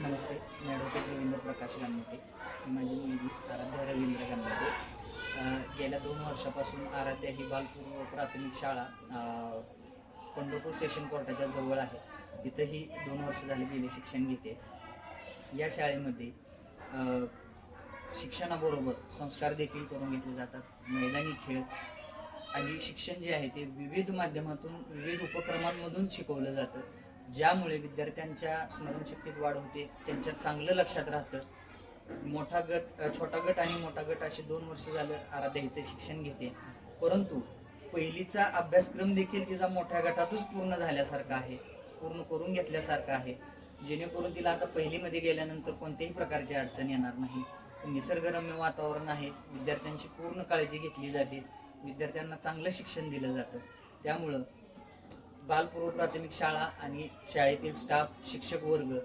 नमस्ते मी advocate Ravindra प्रकाश गांधे माझी मुलगी आराध्या रवींद्र गांधे गेल्या दोन वर्षापासून आराध्या ही बालपूर्व प्राथमिक शाळा पंढरपूर सेशन कोर्टाच्या जवळ आहे. तिथंही दोन वर्ष झाली गेली शिक्षण घेते. या शाळेमध्ये शिक्षणाबरोबर संस्कार देखील करून घेतले जातात. मैदानी खेळ आणि शिक्षण जे आहे ते विविध माध्यमातून विविध उपक्रमांमधून शिकवलं जातं. ज्यामुळे विद्यार्थ्यांच्या स्मरणशक्तीत वाढ होते त्यांच्या चांगलं लक्षात राहतं. मोठा गट छोटा गट आणि मोठा गट असे दोन वर्ष झालं आराध्या इथे शिक्षण घेते. परंतु पहिलीचा अभ्यासक्रम देखील तिचा मोठ्या गटातच पूर्ण झाल्यासारखा आहे पूर्ण करून घेतल्यासारखा आहे. जेणेकरून तिला आता पहिलीमध्ये गेल्यानंतर कोणत्याही प्रकारची अडचण येणार नाही. निसर्गरम्य वातावरण आहे विद्यार्थ्यांची पूर्ण काळजी घेतली जाते विद्यार्थ्यांना चांगलं शिक्षण दिलं जातं. त्यामुळं बालपूर्व प्राथमिक शाळा आणि शाळेतील स्टाफ शिक्षक वर्ग